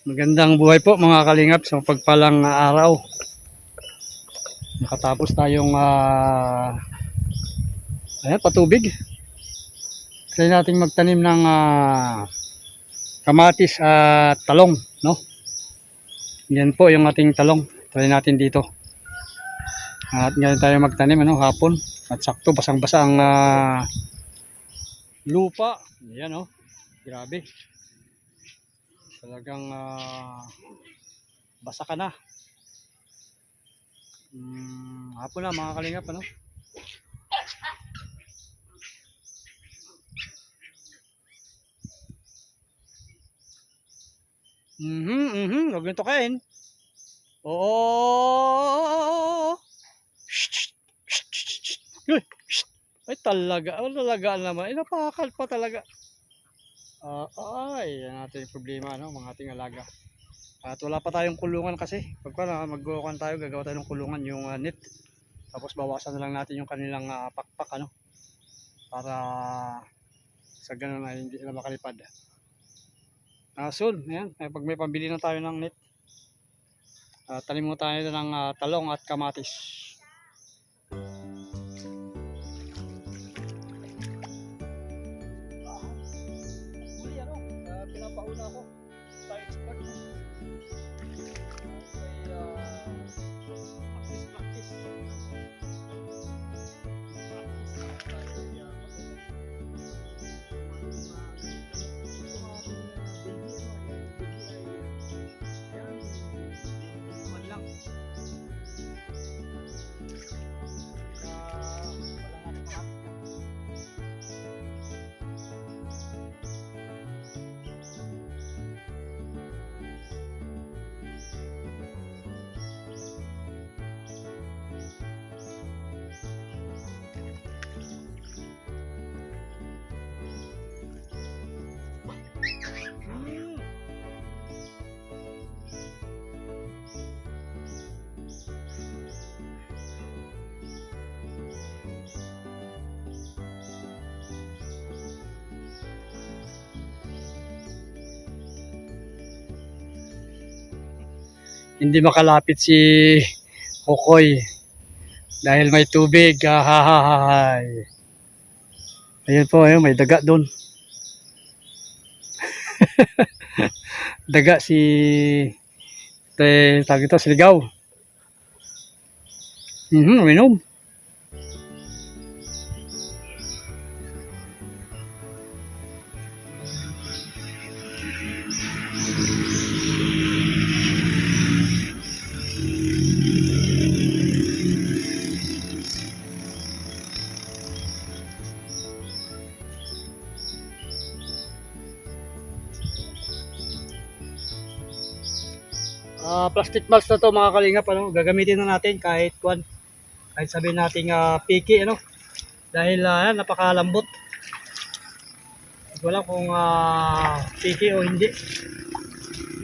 Magandang buhay po mga kalingap sa pagpalang araw. Nakatapos tayong ah ayan, patubig. Try nating magtanim ng ah, kamatis at talong, no? Yan po yung ating talong. Try natin dito. At ngayon tayo magtanim, ano, hapon. At sakto, basang-basa ang ah, lupa. Yan, oh. Grabe. Talagang ah, basa ka na. Hmm, hapon na mga kalingap ano. Mhm, mhm, huwag nito kain. Oo. Ay talaga, talaga naman. Ay napakakal pa talaga. Ah, ay, yan natin yung problema, no, mga ating alaga. At wala pa tayong kulungan kasi. Pagka na magkukuhan tayo, gagawa tayo ng kulungan yung ah, net. Tapos bawasan na lang natin yung kanilang ah, pakpak, ano. Para sa ganun ay hindi sila makalipad. Ah, soon, ayan, ay, pag may pambili na tayo ng net. Uh, tanim mo tayo ng ah, talong at kamatis. Hindi makalapit si Kokoy dahil may tubig. Ahahahay. Ayun po, ayun, may daga doon. daga si te, tawag ito, siligaw. Mhm, minom. Ah, plastic bags na to mga kalingap ano, gagamitin na natin kahit kwan kahit sabihin nating ah, picky ano dahil ah, napakalambot. Alam kung ah, picky o hindi.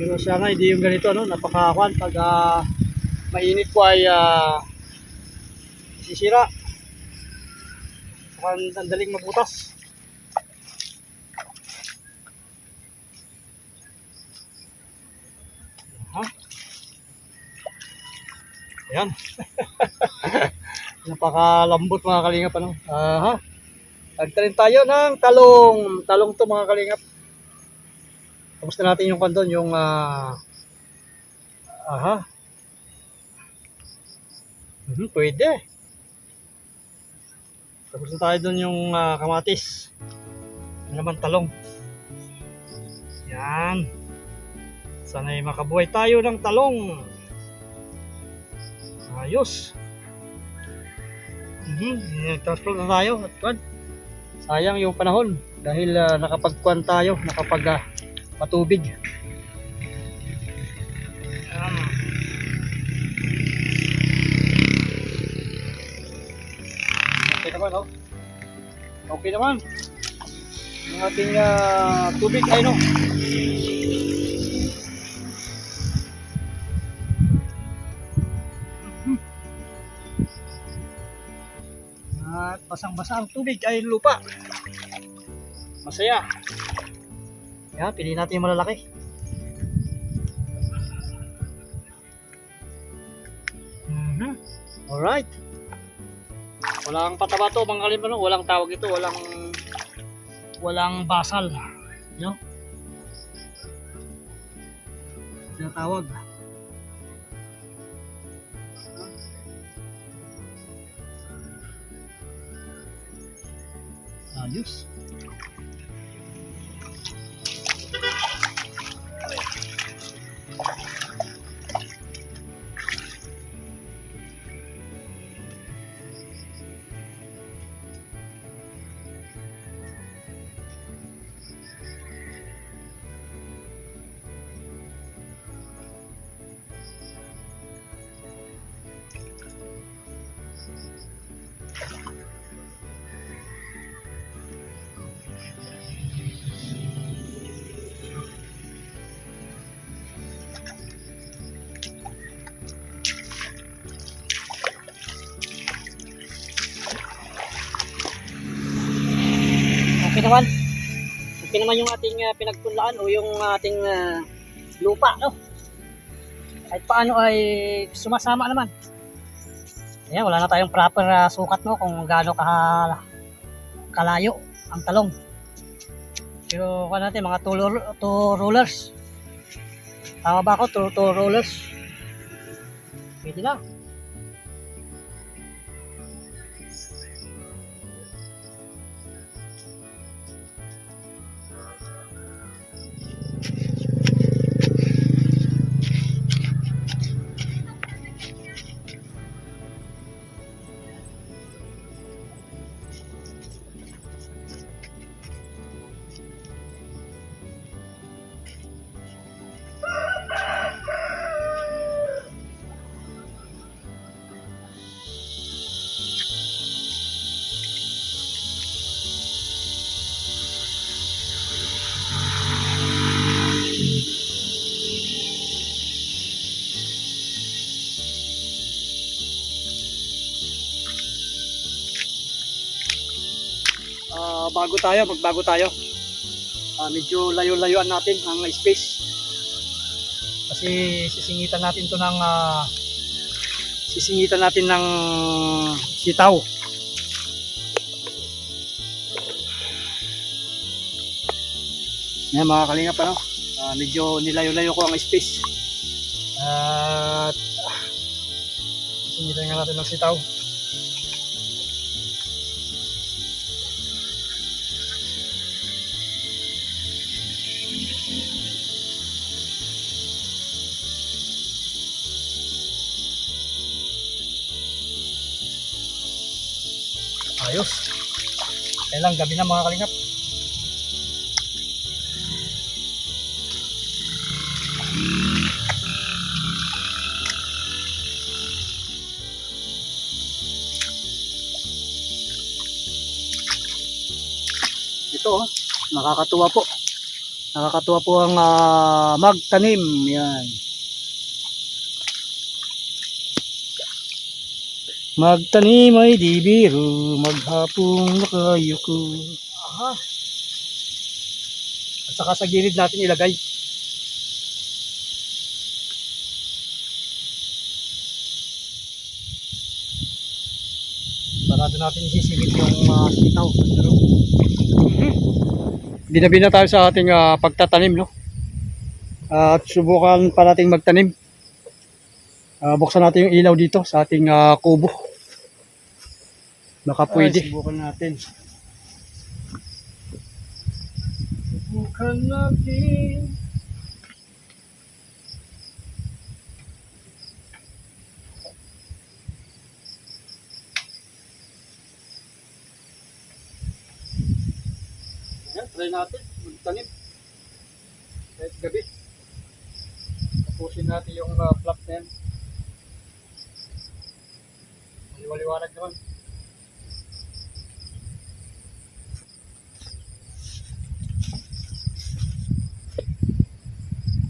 Pero siya nga hindi yung ganito ano, napakakwan pag ah, mainit po ay ah, sisira. Ang daling mabutas. Ayan. Napakalambot mga kalingap ano. Aha. Nagtanim tayo ng talong. Talong to mga kalingap. Tapos na natin yung kandon, yung ah aha. Mhm, pwede. Tapos na tayo doon yung ah, kamatis. Ano naman talong. Yan. Sana'y makabuhay tayo ng talong. Ayos. Mhm, transport na tayo. At kwan, sayang yung panahon dahil ah, nakapagkuan tayo, nakapag ah, patubig. Okay naman, oh. Okay naman. Yung ating ah, tubig ay no. basang-basa ang tubig ay lupa. Masaya. Yan, pili natin yung malalaki. Mm -hmm. Alright. Walang pataba to, mga kalimano. Walang tawag ito. Walang walang basal. You know? Tinatawag. tawag. Okay Okay naman yung ating uh, pinagpunlaan o yung ating ah, lupa, no? Kahit paano ay sumasama naman. Ayan, wala na tayong proper ah, sukat, no? Kung gaano ka kalayo ang talong. Pero kung natin, mga two, roll- two rollers. Tama ba ako? Two, two rollers. Pwede na. Bago tayo, magbago tayo. Ah, medyo layo-layuan natin ang space. Kasi sisingitan natin to ng ah, sisingitan natin ng sitaw. Yan mga kalinga pa no. Ah, medyo nilayo-layo ko ang space. At ah, sisingitan nga natin ng sitaw. Kailang gabi na mga kalingap. Ito, oh, nakakatuwa po. Nakakatuwa po ang ah, magtanim. Yan. Magtanim ay di biro, maghapong nakayuko. Aha. At saka sa gilid natin ilagay. Sarado natin isisigit yung uh, sitaw. Pero, Binabi na tayo sa ating ah, pagtatanim, no? At subukan pa nating magtanim. Ah, buksan natin yung ilaw dito sa ating ah, kubo. Baka pwede. Ay, subukan natin. Subukan natin. Ayan, try natin. Magtanim. Kahit gabi. Tapusin natin yung uh, flap na yan. Maliwaliwanag naman.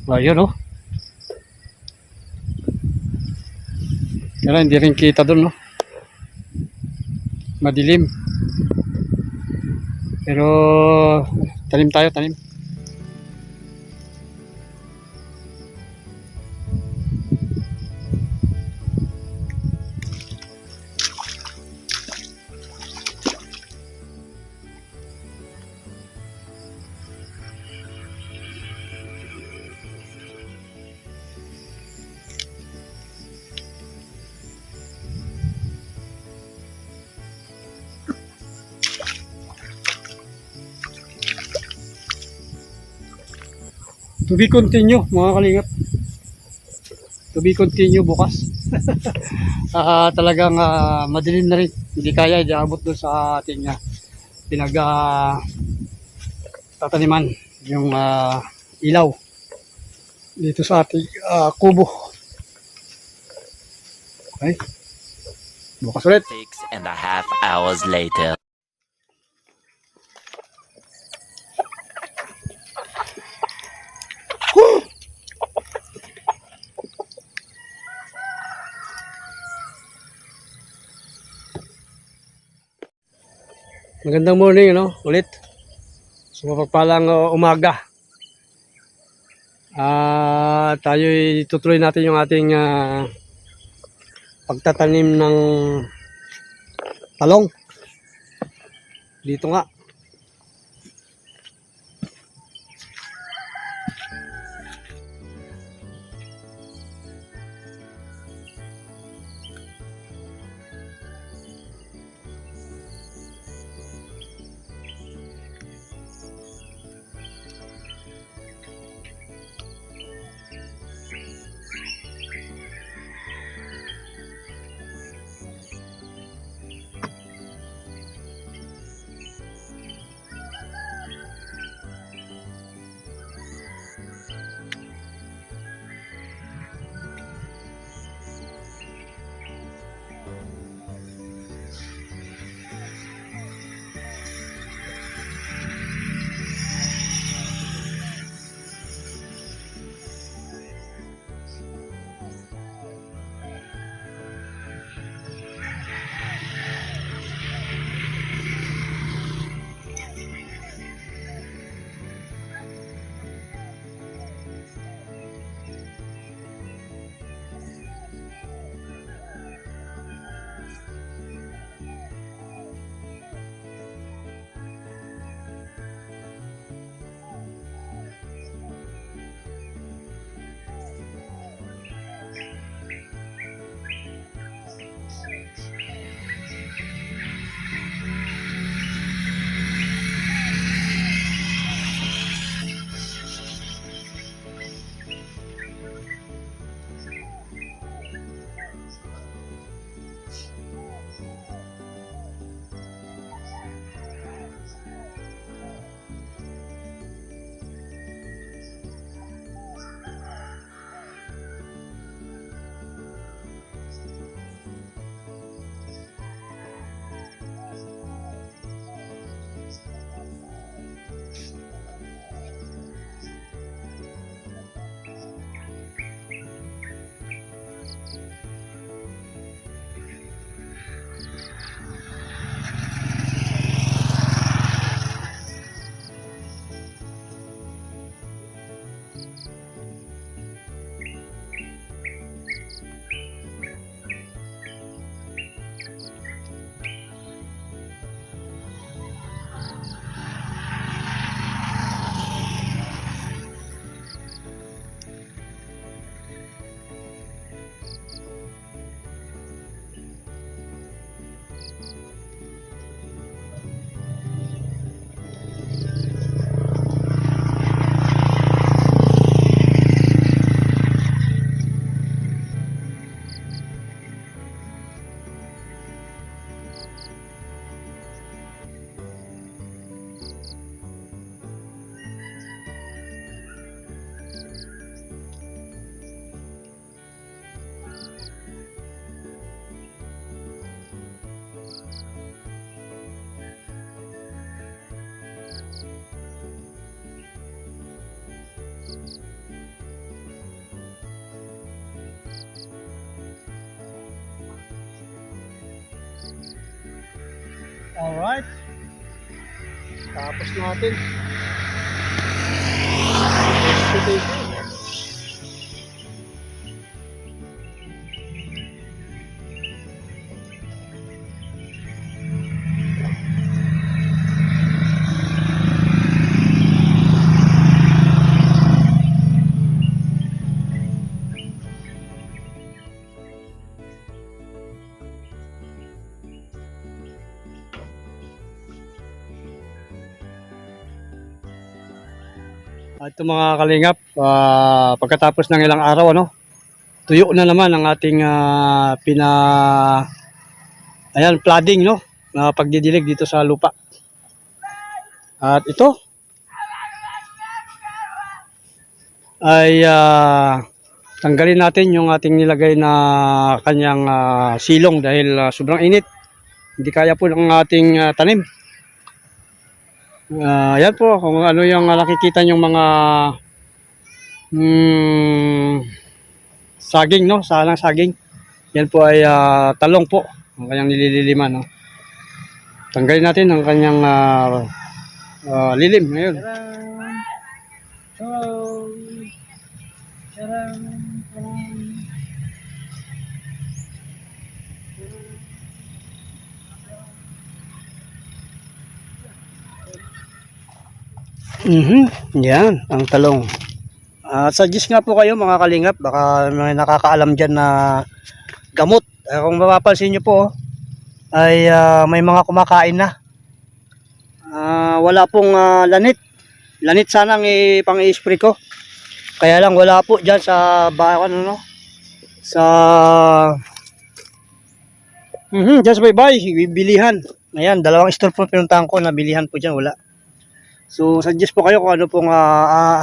Ayun oh. Pero hindi rin kita doon no. Madilim. Pero tanim tayo, tanim. To be continue, mga kalingap. To be continue bukas. Ah, talagang ah, madilim na rin. Hindi kaya, hindi abot doon sa ating ah, pinag ah, tataniman yung ah, ilaw dito sa ating ah, kubo. Okay. Bukas ulit. Six and a half hours later. Magandang morning, ano? Ulit. So, uh, umaga. Ah, tayo tutuloy natin yung ating ah, pagtatanim ng talong. Dito nga. Alright. Tapos natin. Thank you. At mga kalingap, ah, pagkatapos ng ilang araw, ano, tuyo na naman ang ating ah, pina, ayan, flooding, no, na pagdidilig dito sa lupa. At ito, ay ah, tanggalin natin yung ating nilagay na kanyang ah, silong dahil ah, sobrang init. Hindi kaya po ng ating ah, tanim. Ah, yan po. Kung ano yung nakikita yung mga mm, saging no, salang saging. Yan po ay ah, talong po. Ang kanyang nilililiman no. Tanggalin natin ang kanyang ah, ah, lilim ngayon. Mhm, yan ang talong. At suggest nga po kayo mga kalingap, baka may nakakaalam dyan na gamot. Eh, kung mapapansin nyo po, ay ah, may mga kumakain na. Ah, wala pong ah, lanit. Lanit sana ang i- pang i-spray ko. Kaya lang wala po dyan sa ba ano no? Sa Mhm, just bye bye, bilihan. Ayan, dalawang store po pinuntahan ko na bilihan po dyan, wala. So, suggest po kayo kung ano pong ah, ah,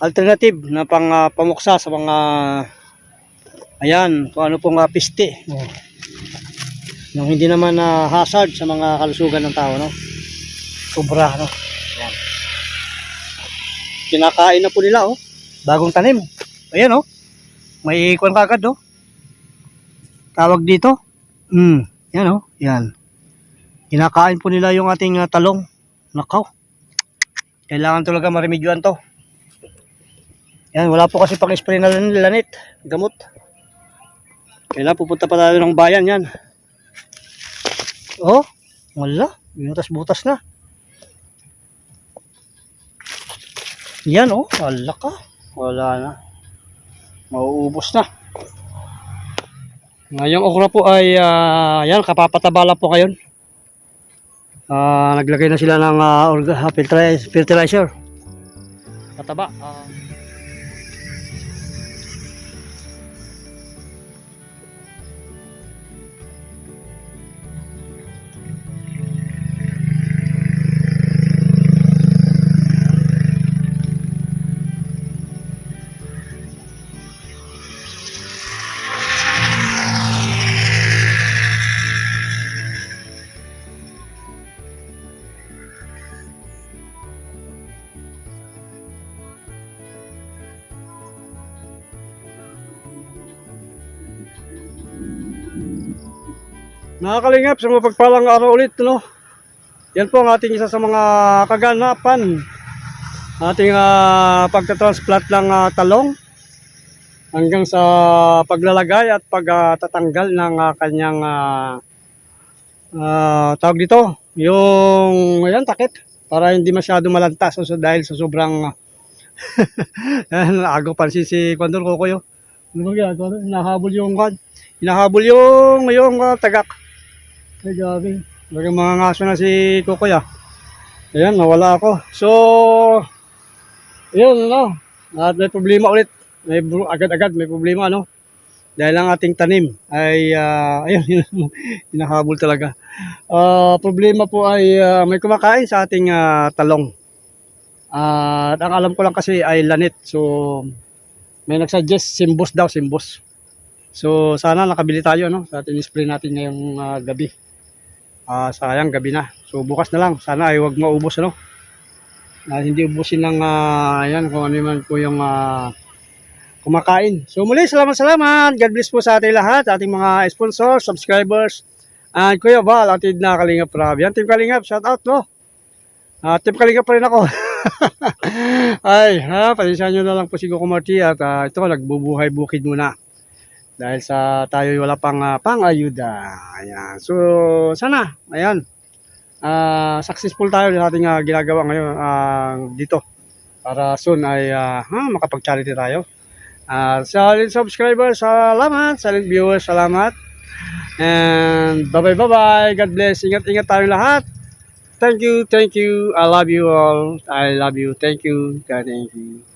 alternative na pang ah, pamuksa sa mga ayan, kung ano pong uh, piste. Oh. Yung hindi naman na hazard sa mga kalusugan ng tao, no? Sobra, no? Ayan. Kinakain na po nila, oh. Bagong tanim. Ayan, oh. May ikon kagad, oh. Tawag dito. Hmm. Yan, oh. Yan. Kinakain po nila yung ating ah, talong. Nakaw. Kailangan talaga maremedyoan to. Yan, wala po kasi pang spray na lan- lanit, gamot. Kailangan pupunta pa tayo ng bayan yan. Oh, wala. Butas-butas na. Yan oh, wala ka. Wala na. Mauubos na. Ngayong okra po ay, ah, yan, kapapatabala po ngayon. Ah, naglagay na sila ng ah, fertilizer, fertilizer. Pataba. Nakakalingap sa mga pagpalang araw ulit, no? Yan po ang ating isa sa mga kaganapan. Ating uh, pagtatransplant ng ah, talong hanggang sa paglalagay at pagtatanggal ng ah, kanyang ah, ah, tawag dito, yung ayan, takip para hindi masyado malanta so, dahil sa sobrang Ayan, agaw pansin si Condor Kokoyo. Ano ba ginagawa? Hinahabol yung. Hinahabol yung yung tagak. Ay, grabe. Talagang mga ngaso na si Kukoy ah. Ayan, nawala ako. So, yun, ano. At may problema ulit. May agad-agad may problema, ano. Dahil ang ating tanim ay, ah, ayun, yun, hinahabol talaga. Ah, problema po ay ah, may kumakain sa ating ah, talong. At ang alam ko lang kasi ay lanit. So, may nagsuggest simbos daw, simbos. So, sana nakabili tayo, no? Sa ating spray natin ngayong ah, gabi. Ah, sayang, gabi na. So, bukas na lang. Sana ay wag maubos, ano? Na hindi ubusin ng, ah, ayan, kung ano man po yung ah, kumakain. So, muli, salamat, salamat. God bless po sa ating lahat, ating mga sponsors, subscribers, and Kuya Val, atid na Kalingap Rob. Yan, Team Kalingap, shout out, no? Ah, Team Kalingap pa rin ako. Ay, ha, pasensya nyo na lang po si Marti at ah, ito, nagbubuhay bukid muna. Dahil sa tayo wala pang ah, pang-ayuda. Ayan. So, sana, ayan. Ah, successful tayo sa ating ah, ginagawa ngayon ah, dito. Para soon ay ah, ha, makapag-charity tayo. Ah, silent subscribers, salamat. Silent viewers, salamat. And bye-bye, bye-bye. God bless. Ingat-ingat tayo lahat. thank you, thank you. I love you all. I love you. Thank you. God, thank you.